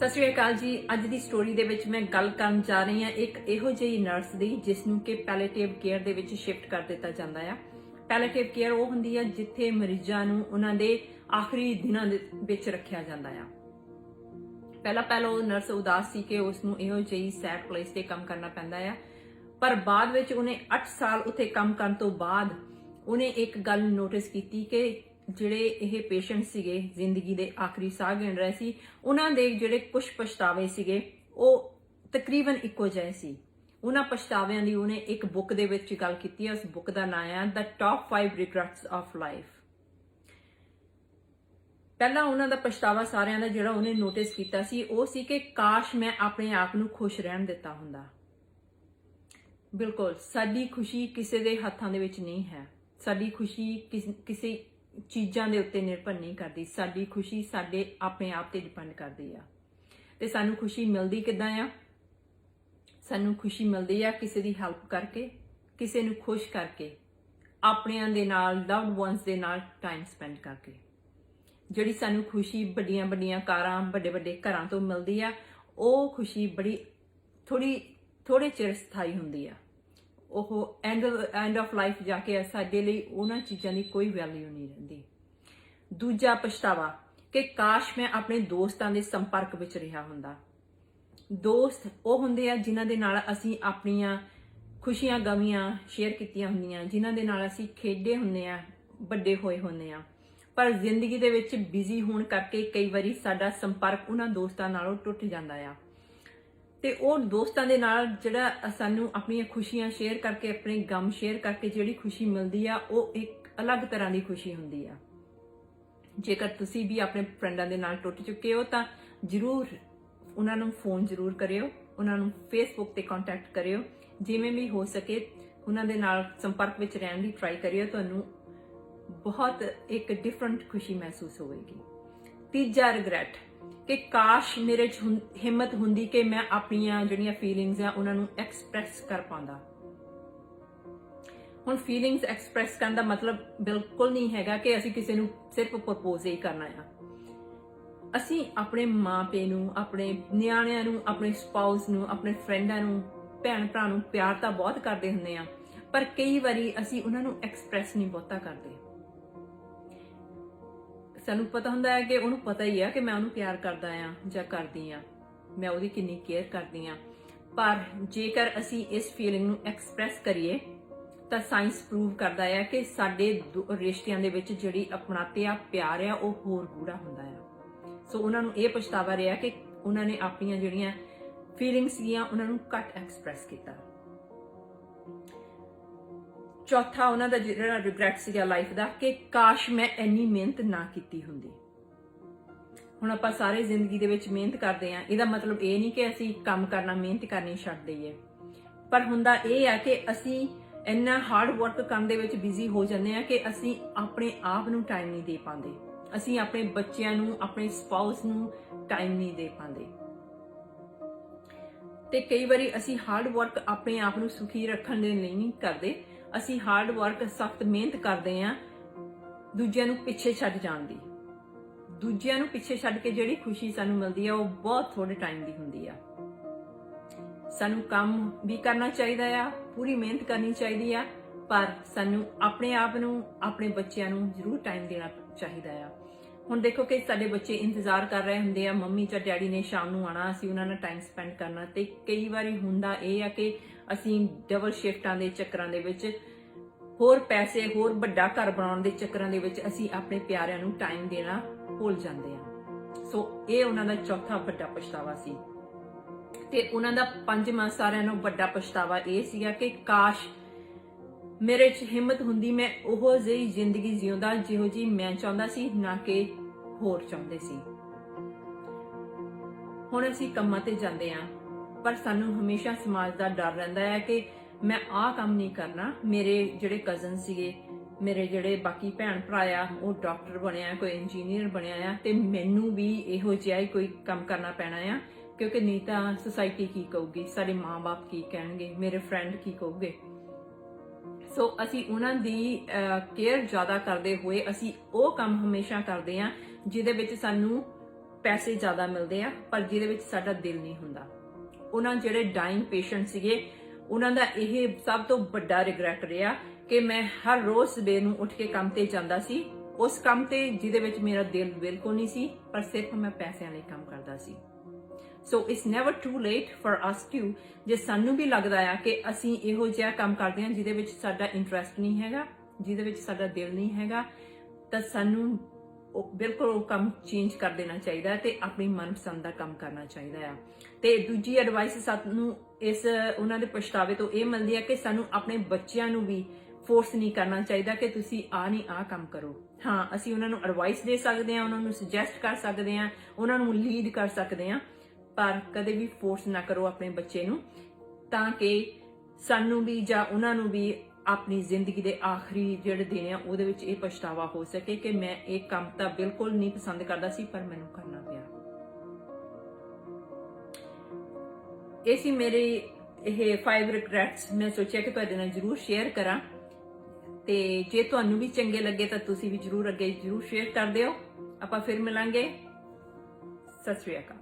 ਸਤਿ ਸ਼੍ਰੀ ਅਕਾਲ ਜੀ। ਅੱਜ ਦੀ ਸਟੋਰੀ ਦੇ ਵਿੱਚ ਮੈਂ ਗੱਲ ਕਰਨ ਜਾ ਰਹੀ ਹਾਂ ਇੱਕ ਇਹੋ ਜਿਹੀ ਨਰਸ ਦੀ ਜਿਸ ਨੂੰ ਕਿ ਪੈਲੇਟਿਵ ਕੇਅਰ ਦੇ ਵਿੱਚ ਸ਼ਿਫਟ ਕਰ ਦਿੱਤਾ ਜਾਂਦਾ ਆ। ਪੈਲੇਟਿਵ ਕੇਅਰ ਉਹ ਹੁੰਦੀ ਹੈ ਜਿੱਥੇ ਮਰੀਜ਼ਾਂ ਨੂੰ ਉਹਨਾਂ ਦੇ ਆਖਰੀ ਦਿਨਾਂ ਦੇ ਵਿੱਚ ਰੱਖਿਆ ਜਾਂਦਾ ਆ। ਪਹਿਲਾਂ ਪਹਿਲਾਂ ਉਹ ਨਰਸ ਉਦਾਸ ਸੀ ਕਿ ਉਸ ਨੂੰ ਇਹੋ ਜਿਹੀ ਸੈਡ ਪਲੇਸ ਤੇ ਕੰਮ ਕਰਨਾ ਪੈਂਦਾ ਆ। ਪਰ ਬਾਅਦ ਵਿੱਚ ਉਹਨੇ 8 ਸਾਲ ਉੱਥੇ ਕੰਮ ਕਰਨ ਤੋਂ ਬਾਅਦ ਉਹਨੇ ਇੱਕ ਗੱਲ ਨੋਟਿਸ ਕੀਤੀ ਕਿ ਜਿਹੜੇ ਇਹ ਪੇਸ਼ੈਂਟ ਸੀਗੇ, ਜ਼ਿੰਦਗੀ ਦੇ ਆਖਰੀ ਸਾਹ ਗਿਣ ਰਹੇ ਸੀ, ਉਹਨਾਂ ਦੇ ਜਿਹੜੇ ਕੁਝ ਪਛਤਾਵੇ ਸੀਗੇ, ਉਹ ਤਕਰੀਬਨ ਇੱਕੋ ਜਿਹੇ ਸੀ। ਉਹਨਾਂ ਪਛਤਾਵਿਆਂ ਦੀ ਉਹਨੇ ਇੱਕ ਬੁੱਕ ਦੇ ਵਿੱਚ ਗੱਲ ਕੀਤੀ ਹੈ, ਉਸ ਬੁੱਕ ਦਾ ਨਾਮ ਹੈ the top 5 regrets of life ਪਹਿਲਾ ਉਹਨਾਂ ਦਾ ਪਛਤਾਵਾ ਸਾਰਿਆਂ ਦਾ ਜਿਹੜਾ ਉਹਨੇ ਨੋਟਿਸ ਕੀਤਾ ਸੀ, ਉਹ ਸੀ ਕਿ ਕਾਸ਼ ਮੈਂ ਆਪਣੇ ਆਪ ਨੂੰ ਖੁਸ਼ ਰਹਿਣ ਦਿੱਤਾ ਹੁੰਦਾ। ਬਿਲਕੁਲ, ਸਾਡੀ ਖੁਸ਼ੀ ਕਿਸੇ ਦੇ ਹੱਥਾਂ ਦੇ ਵਿੱਚ ਨਹੀਂ ਹੈ। ਸਾਡੀ ਖੁਸ਼ੀ ਕਿਸ- ਕਿਸੇ ਚੀਜ਼ਾਂ ਦੇ ਉੱਤੇ ਨਿਰਭਰ ਨਹੀਂ ਕਰਦੀ। ਸਾਡੀ ਖੁਸ਼ੀ ਸਾਡੇ ਆਪਣੇ ਆਪ ਤੇ ਡਿਪੈਂਡ ਕਰਦੀ ਆ। ਤੇ ਸਾਨੂੰ ਖੁਸ਼ੀ ਮਿਲਦੀ ਕਿੱਦਾਂ ਆ? ਸਾਨੂੰ ਖੁਸ਼ੀ ਮਿਲਦੀ ਆ ਕਿਸੇ ਦੀ ਹੈਲਪ ਕਰਕੇ, ਕਿਸੇ ਨੂੰ ਖੁਸ਼ ਕਰਕੇ, ਆਪਣਿਆਂ ਦੇ ਨਾਲ ਲਵਡ ਵਨਸ ਦੇ ਨਾਲ ਟਾਈਮ ਸਪੈਂਡ ਕਰਕੇ। ਜਿਹੜੀ ਸਾਨੂੰ ਖੁਸ਼ੀ ਵੱਡੀਆਂ ਵੱਡੀਆਂ ਕਾਰਾਂ ਵੱਡੇ ਵੱਡੇ ਘਰਾਂ ਤੋਂ ਮਿਲਦੀ ਆ, ਉਹ ਖੁਸ਼ੀ ਬੜੀ ਥੋੜੀ ਥੋੜੇ ਚਿਰ ਸਥਾਈ ਹੁੰਦੀ ਆ। ਉਹ ਐਂਡ ਐਂਡ ਆਫ ਲਾਈਫ ਜਾ ਕੇ ਸਾਡੇ ਲਈ ਉਹਨਾਂ ਚੀਜ਼ਾਂ ਦੀ ਕੋਈ ਵੈਲਿਊ ਨਹੀਂ ਰਹਿੰਦੀ। ਦੂਜਾ ਪਛਤਾਵਾ ਕਿ ਕਾਸ਼ ਮੈਂ ਆਪਣੇ ਦੋਸਤਾਂ ਦੇ ਸੰਪਰਕ ਵਿੱਚ ਰਿਹਾ ਹੁੰਦਾ। ਦੋਸਤ ਉਹ ਹੁੰਦੇ ਆ ਜਿਨ੍ਹਾਂ ਦੇ ਨਾਲ ਅਸੀਂ ਆਪਣੀਆਂ ਖੁਸ਼ੀਆਂ ਗਮੀਆਂ ਸ਼ੇਅਰ ਕੀਤੀਆਂ ਹੁੰਦੀਆਂ, ਜਿਨ੍ਹਾਂ ਦੇ ਨਾਲ ਅਸੀਂ ਖੇਡੇ ਹੁੰਦੇ ਆ, ਵੱਡੇ ਹੋਏ ਹੁੰਦੇ ਆ। ਪਰ ਜ਼ਿੰਦਗੀ ਦੇ ਵਿੱਚ ਬਿਜ਼ੀ ਹੋਣ ਕਰਕੇ ਕਈ ਵਾਰੀ ਸਾਡਾ ਸੰਪਰਕ ਉਹਨਾਂ ਦੋਸਤਾਂ ਨਾਲੋਂ ਟੁੱਟ ਜਾਂਦਾ ਆ। ਤੇ ਉਹ ਦੋਸਤਾਂ ਦੇ ਨਾਲ ਜਿਹੜਾ ਸਾਨੂੰ ਆਪਣੀਆਂ ਖੁਸ਼ੀਆਂ ਸ਼ੇਅਰ ਕਰਕੇ, ਆਪਣੇ ਗਮ ਸ਼ੇਅਰ ਕਰਕੇ ਜਿਹੜੀ ਖੁਸ਼ੀ ਮਿਲਦੀ ਆ, ਉਹ ਇੱਕ ਅਲੱਗ ਤਰ੍ਹਾਂ ਦੀ ਖੁਸ਼ੀ ਹੁੰਦੀ ਆ। ਜੇਕਰ ਤੁਸੀਂ ਵੀ ਆਪਣੇ ਫਰੈਂਡਾਂ ਦੇ ਨਾਲ ਟੁੱਟ ਚੁੱਕੇ ਹੋ, ਤਾਂ ਜਰੂਰ ਉਹਨਾਂ ਨੂੰ ਫੋਨ ਜਰੂਰ ਕਰਿਓ, ਉਹਨਾਂ ਨੂੰ ਫੇਸਬੁੱਕ ਤੇ ਕੰਟੈਕਟ ਕਰਿਓ। ਜਿਵੇਂ ਵੀ ਹੋ ਸਕੇ, ਉਹਨਾਂ ਦੇ ਨਾਲ ਸੰਪਰਕ ਵਿੱਚ ਰਹਿਣ ਦੀ ਟਰਾਈ ਕਰਿਓ, ਤੁਹਾਨੂੰ ਬਹੁਤ ਇੱਕ ਡਿਫਰੈਂਟ ਖੁਸ਼ੀ ਮਹਿਸੂਸ ਹੋਵੇਗੀ। ਤੀਜਾ ਰਿਗਰੈਟ ਕਿ ਕਾਸ਼ ਮੇਰੇ 'ਚ ਹਿੰਮਤ ਹੁੰਦੀ ਕਿ ਮੈਂ ਆਪਣੀਆਂ ਜਿਹੜੀਆਂ ਫੀਲਿੰਗਸ ਆ, ਉਹਨਾਂ ਨੂੰ ਐਕਸਪ੍ਰੈਸ ਕਰ ਪਾਉਂਦਾ। ਹੁਣ ਫੀਲਿੰਗਸ ਐਕਸਪ੍ਰੈਸ ਕਰਨ ਦਾ ਮਤਲਬ ਬਿਲਕੁਲ ਨਹੀਂ ਹੈਗਾ ਕਿ ਅਸੀਂ ਕਿਸੇ ਨੂੰ ਸਿਰਫ ਪ੍ਰਪੋਜ਼ ਹੀ ਕਰਨਾ ਆ। ਅਸੀਂ ਆਪਣੇ ਮਾਪੇ ਨੂੰ, ਆਪਣੇ ਨਿਆਣਿਆਂ ਨੂੰ, ਆਪਣੇ ਸਪਾਊਸ ਨੂੰ, ਆਪਣੇ ਫਰੈਂਡਾਂ ਨੂੰ ਭੈਣ ਭਰਾ ਨੂੰ ਪਿਆਰ ਤਾਂ ਬਹੁਤ ਕਰਦੇ ਹੁੰਦੇ ਆ, ਪਰ ਕਈ ਵਾਰੀ ਅਸੀਂ ਉਹਨਾਂ ਨੂੰ ਐਕਸਪ੍ਰੈਸ ਨਹੀਂ ਬਹੁਤਾ ਕਰਦੇ। ਸਾਨੂੰ ਪਤਾ ਹੁੰਦਾ ਹੈ ਕਿ ਉਹਨੂੰ ਪਤਾ ਹੀ ਆ ਕਿ ਮੈਂ ਉਹਨੂੰ ਪਿਆਰ ਕਰਦਾ ਆ ਜਾਂ ਕਰਦੀ ਆ। ਮੈਂ ਉਹਦੀ ਕਿੰਨੀ ਕੇਅਰ ਕਰਦੀ ਆ। ਪਰ ਜੇਕਰ ਅਸੀਂ ਇਸ ਫੀਲਿੰਗ ਨੂੰ ਐਕਸਪ੍ਰੈਸ ਕਰੀਏ, ਤਾਂ ਸਾਇੰਸ ਪ੍ਰੂਵ ਕਰਦਾ ਹੈ ਕਿ ਸਾਡੇ ਦੋ- ਰਿਸ਼ਤਿਆਂ ਦੇ ਵਿੱਚ ਜਿਹੜੀ ਅਪਣਾਤੇ ਪਿਆਰ ਆ, ਉਹ ਹੋਰ ਗੂੜਾ ਹੁੰਦਾ ਆ। ਸੋ ਉਹਨਾਂ ਨੂੰ ਇਹ ਪਛਤਾਵਾ ਰਿਹਾ ਕਿ ਉਹਨਾਂ ਨੇ ਆਪਣੀਆਂ ਜਿਹੜੀਆਂ ਫੀਲਿੰਗਸ ਸੀਗੀਆਂ, ਉਹਨਾਂ ਨੂੰ ਘੱਟ ਐਕਸਪ੍ਰੈਸ ਕੀਤਾ। ਚੌਥਾ ਉਹਨਾਂ ਦਾ ਜਿਹੜਾ ਰਿਗਰੈਟ ਸੀਗਾ ਲਾਈਫ ਦਾ ਕਿ ਕਾਸ਼ ਮੈਂ ਇੰਨੀ ਮਿਹਨਤ ਨਾ ਕੀਤੀ ਹੁੰਦੀ। ਹੁਣ ਆਪਾਂ ਸਾਰੇ ਜ਼ਿੰਦਗੀ ਦੇ ਵਿੱਚ ਮਿਹਨਤ ਕਰਦੇ ਆਂ ਇਹਦਾ ਮਤਲਬ ਇਹ ਨਹੀਂ ਕਿ ਅਸੀਂ ਕੰਮ ਕਰਨਾ, ਮਿਹਨਤ ਕਰਨੀ ਛੱਡ ਦਈਏ। ਪਰ ਹੁੰਦਾ ਇਹ ਆ ਕਿ ਅਸੀਂ ਇੰਨਾ ਹਾਰਡ ਵਰਕ ਕਰਨ ਦੇ ਵਿੱਚ ਬਿਜ਼ੀ ਹੋ ਜਾਂਦੇ ਆ ਕਿ ਅਸੀਂ ਆਪਣੇ ਆਪ ਨੂੰ ਟਾਈਮ ਨਹੀਂ ਦੇ ਪਾਉਂਦੇ। ਅਸੀਂ ਆਪਣੇ ਬੱਚਿਆਂ ਨੂੰ, ਆਪਣੇ ਸਪਾਊਸ ਨੂੰ ਟਾਈਮ ਨਹੀਂ ਦੇ ਪਾਉਂਦੇ। ਤੇ ਕਈ ਵਾਰੀ ਅਸੀਂ ਹਾਰਡ ਵਰਕ ਆਪਣੇ ਆਪ ਨੂੰ ਸੁਖੀ ਰੱਖਣ ਦੇ ਲਈ ਨਹੀਂ ਕਰਦੇ। ਅਸੀਂ ਹਾਰਡ ਵਰਕ ਸਖਤ ਮਿਹਨਤ ਕਰਦੇ ਆਂ ਦੂਜਿਆਂ ਨੂੰ ਪਿੱਛੇ ਛੱਡ ਜਾਣ ਦੀ। ਦੂਜਿਆਂ ਨੂੰ ਪਿੱਛੇ ਛੱਡ ਕੇ ਜਿਹੜੀ ਖੁਸ਼ੀ ਸਾਨੂੰ ਮਿਲਦੀ ਆ, ਉਹ ਬਹੁਤ ਥੋੜੇ ਟਾਈਮ ਦੀ ਹੁੰਦੀ ਆ। ਸਾਨੂੰ ਕੰਮ ਵੀ ਕਰਨਾ ਚਾਹੀਦਾ ਆ, ਪੂਰੀ ਮਿਹਨਤ ਕਰਨੀ ਚਾਹੀਦੀ ਆ, ਪਰ ਸਾਨੂੰ ਆਪਣੇ ਆਪ ਨੂੰ, ਆਪਣੇ ਬੱਚਿਆਂ ਨੂੰ ਜ਼ਰੂਰ ਟਾਈਮ ਦੇਣਾ ਚਾਹੀਦਾ ਆ। ਹੁਣ ਦੇਖੋ ਕਿ ਸਾਡੇ ਬੱਚੇ ਇੰਤਜ਼ਾਰ ਕਰ ਰਹੇ ਹੁੰਦੇ ਆ, ਮੰਮੀ ਜਾਂ ਡੈਡੀ ਨੇ ਸ਼ਾਮ ਨੂੰ ਆਣਾ ਅਸੀਂ ਉਹਨਾਂ ਨਾਲ ਟਾਈਮ ਸਪੈਂਡ ਕਰਨਾ ਤੇ ਕਈ ਵਾਰੀ ਹੁੰਦਾ ਇਹ ਆ ਕਿ ਅਸੀਂ ਡਬਲ ਸ਼ਿਫਟਾਂ ਦੇ ਚੱਕਰਾਂ ਦੇ ਵਿੱਚ ਹੋਰ ਪੈਸੇ, ਹੋਰ ਵੱਡਾ ਘਰ ਬਣਾਉਣ ਦੇ ਚੱਕਰਾਂ ਦੇ ਵਿੱਚ ਅਸੀਂ ਆਪਣੇ ਪਿਆਰਿਆਂ ਨੂੰ ਟਾਈਮ ਦੇਣਾ ਭੁੱਲ ਜਾਂਦੇ ਆ। ਸੋ ਇਹ ਉਹਨਾਂ ਦਾ ਚੌਥਾ ਵੱਡਾ ਪਛਤਾਵਾ ਸੀ। ਤੇ ਉਹਨਾਂ ਦਾ ਪੰਜਵਾਂ ਸਾਰਿਆਂ ਨੂੰ ਵੱਡਾ ਪਛਤਾਵਾ ਇਹ ਸੀਗਾ ਕਿ ਕਾਸ਼ ਮੇਰੇ 'ਚ ਹਿੰਮਤ ਹੁੰਦੀ, ਮੈਂ ਉਹ ਜਿਹੀ ਜ਼ਿੰਦਗੀ ਜਿਉਂਦਾ, ਜਿਹੋ ਜੀ ਮੈਂ ਚਾਹੁੰਦਾ ਸੀ, ਨਾ ਕਿ ਹੋਰ ਚਾਹੁੰਦੇ ਸੀ। ਹੁਣ ਅਸੀਂ ਕੰਮਾਂ ਤੇ ਜਾਂਦੇ ਆਂ, ਪਰ ਸਾਨੂੰ ਹਮੇਸ਼ਾ ਸਮਾਜ ਦਾ ਡਰ ਰਹਿੰਦਾ ਹੈ ਕਿ ਮੈਂ ਆਹ ਕੰਮ ਨਹੀਂ ਕਰਨਾ। ਮੇਰੇ ਜਿਹੜੇ ਕਜ਼ਨ ਸੀਗੇ, ਮੇਰੇ ਜਿਹੜੇ ਬਾਕੀ ਭੈਣ ਭਰਾ ਆ, ਉਹ ਡਾਕਟਰ ਬਣਿਆ, ਕੋਈ ਇੰਜੀਨੀਅਰ ਬਣਿਆ ਆ ਤੇ ਮੈਨੂੰ ਵੀ ਇਹੋ ਜਿਹਾ ਹੀ ਕੋਈ ਕੰਮ ਕਰਨਾ ਪੈਣਾ ਆ, ਕਿਉਂਕਿ ਨਹੀਂ ਤਾਂ ਸੁਸਾਇਟੀ ਕੀ ਕਹੂਗੀ, ਸਾਡੇ ਮਾਪੇ ਕੀ ਕਹਿਣਗੇ, ਮੇਰੇ ਫਰੈਂਡ ਕੀ ਕਹੂਗੇ। ਸੋ ਅਸੀਂ ਉਹਨਾਂ ਦੀ ਕੇਅਰ ਜ਼ਿਆਦਾ ਕਰਦੇ ਹੋਏ ਅਸੀਂ ਉਹ ਕੰਮ ਹਮੇਸ਼ਾ ਕਰਦੇ ਹਾਂ ਜਿਹਦੇ ਵਿੱਚ ਸਾਨੂੰ ਪੈਸੇ ਜ਼ਿਆਦਾ ਮਿਲਦੇ ਆ, ਪਰ ਜਿਹਦੇ ਵਿੱਚ ਸਾਡਾ ਦਿਲ ਨਹੀਂ ਹੁੰਦਾ। ਉਹਨਾਂ ਜਿਹੜੇ ਡਾਈਂਗ ਪੇਸ਼ੈਂਟ ਸੀਗੇ, ਉਹਨਾਂ ਦਾ ਇਹ ਸਭ ਤੋਂ ਵੱਡਾ ਰਿਗਰੈਟ ਰਿਹਾ ਕਿ ਮੈਂ ਹਰ ਰੋਜ਼ ਸਵੇਰ ਨੂੰ ਉੱਠ ਕੇ ਕੰਮ ਤੇ ਜਾਂਦਾ ਸੀ। ਉਸ ਕੰਮ ਤੇ ਜਿਹਦੇ ਵਿੱਚ ਮੇਰਾ ਦਿਲ ਬਿਲਕੁਲ ਨਹੀਂ ਸੀ, ਪਰ ਸਿਰਫ ਮੈਂ ਪੈਸਿਆਂ ਲਈ ਕੰਮ ਕਰਦਾ ਸੀ। So it's never too late for us to ਜੇ ਸਾਨੂੰ ਵੀ ਲੱਗਦਾ ਆ ਕਿ ਅਸੀਂ ਇਹੋ ਜਿਹਾ ਕੰਮ ਕਰਦੇ ਹਾਂ ਜਿਹਦੇ ਵਿੱਚ ਸਾਡਾ ਇੰਟਰਸਟ ਨਹੀਂ ਹੈਗਾ, ਜਿਹਦੇ ਵਿੱਚ ਸਾਡਾ ਦਿਲ ਨਹੀਂ ਹੈਗਾ, ਤਾਂ ਸਾਨੂੰ ਉਹ ਬਿਲਕੁਲ ਉਹ ਕੰਮ ਚੇਂਜ ਕਰ ਦੇਣਾ ਚਾਹੀਦਾ ਤੇ ਆਪਣੀ ਮਨਪਸੰਦ ਦਾ ਕੰਮ ਕਰਨਾ ਚਾਹੀਦਾ ਆ। ਤੇ ਦੂਜੀ ਐਡਵਾਈਸ ਸਾਨੂੰ ਇਸ, ਉਹਨਾਂ ਦੇ ਪਛਤਾਵੇ ਤੋਂ ਇਹ ਮਿਲਦੀ ਹੈ ਕਿ ਸਾਨੂੰ ਆਪਣੇ ਬੱਚਿਆਂ ਨੂੰ ਵੀ ਫੋਰਸ ਨਹੀਂ ਕਰਨਾ ਚਾਹੀਦਾ ਕਿ ਤੁਸੀਂ ਆ ਨਹੀਂ, ਆ ਕੰਮ ਕਰੋ। ਹਾਂ, ਅਸੀਂ ਉਹਨਾਂ ਨੂੰ ਐਡਵਾਈਸ ਦੇ ਸਕਦੇ ਹਾਂ, ਉਹਨਾਂ ਨੂੰ ਸੁਜੈਸਟ ਕਰ ਸਕਦੇ ਹਾਂ, ਉਹਨਾਂ ਨੂੰ ਲੀਡ ਕਰ ਸਕਦੇ ਹਾਂ ਪਰ ਕਦੇ ਵੀ ਫੋਰਸ ਨਾ ਕਰੋ ਆਪਣੇ ਬੱਚੇ ਨੂੰ, ਤਾਂ ਕਿ ਸਾਨੂੰ ਵੀ ਜਾਂ ਉਹਨਾਂ ਨੂੰ ਵੀ ਆਪਣੀ ਜ਼ਿੰਦਗੀ ਦੇ ਆਖਰੀ ਜਿਹੜੇ ਦਿਨ ਆ, ਉਹਦੇ ਵਿੱਚ ਇਹ ਪਛਤਾਵਾ ਹੋ ਸਕੇ ਕਿ ਮੈਂ ਇਹ ਕੰਮ ਤਾਂ ਬਿਲਕੁਲ ਨਹੀਂ ਪਸੰਦ ਕਰਦਾ ਸੀ, ਪਰ ਮੈਨੂੰ ਕਰਨਾ ਪਿਆ। ਇਹ ਸੀ ਮੇਰੇ ਇਹ 5 ਰਿਗਰੈਟਸ ਮੈਂ ਸੋਚਿਆ ਕਿ ਤੁਹਾਡੇ ਨਾਲ ਜਰੂਰ ਸ਼ੇਅਰ ਕਰਾਂ। ਤੇ ਜੇ ਤੁਹਾਨੂੰ ਵੀ ਚੰਗੇ ਲੱਗੇ ਤਾਂ ਤੁਸੀਂ ਵੀ ਜਰੂਰ ਅੱਗੇ ਜਰੂਰ ਸ਼ੇਅਰ ਕਰ ਦਿਓ। ਆਪਾਂ ਫਿਰ ਮਿਲਾਂਗੇ। ਸਤਿ ਸ਼੍ਰੀ ਅਕਾਲ।